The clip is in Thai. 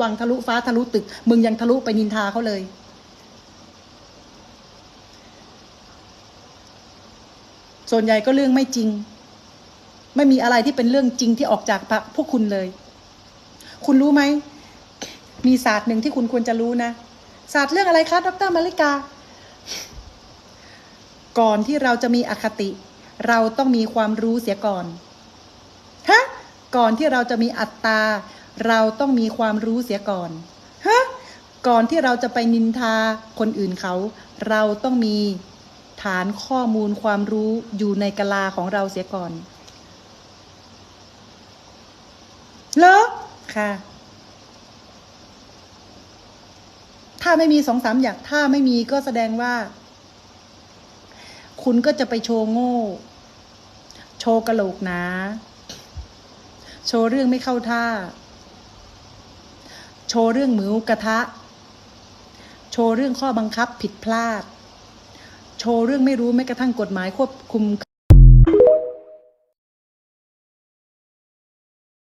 วังทะลุฟ้าทะลุตึก มึงยังทะลุไปนินทาเขาเลย ส่วนใหญ่ก็เรื่องไม่จริง ไม่มีอะไรที่เป็นเรื่องจริงที่ออกจากปากพวกคุณเลย คุณรู้ไหม มีศาสตร์หนึ่งที่คุณควรจะรู้นะ ศาสตร์เรื่องอะไรคะดรมาริกา ก่อนที่เราจะมีอคติ เราต้องมีความรู้เสียก่อน ฮะ ก่อนที่เราจะมีอัตตา เราต้องมีความรู้เสียก่อนฮะก่อนที่เราจะไปนินทาคนอื่นเขา เราต้องมีฐานข้อมูลความรู้อยู่ในกะลาของเราเสียก่อนเหรอค่ะ ถ้าไม่มีสองสามอย่างถ้าไม่มีก็แสดงว่า คุณก็จะไปโชว์โง่ โชว์กระโหลกหนา โชว์เรื่องไม่เข้าท่า โชว์เรื่องหมูกระทะ โชว์เรื่องข้อบังคับผิดพลาด โชว์เรื่องไม่รู้แม้กระทั่งกฎหมายควบคุม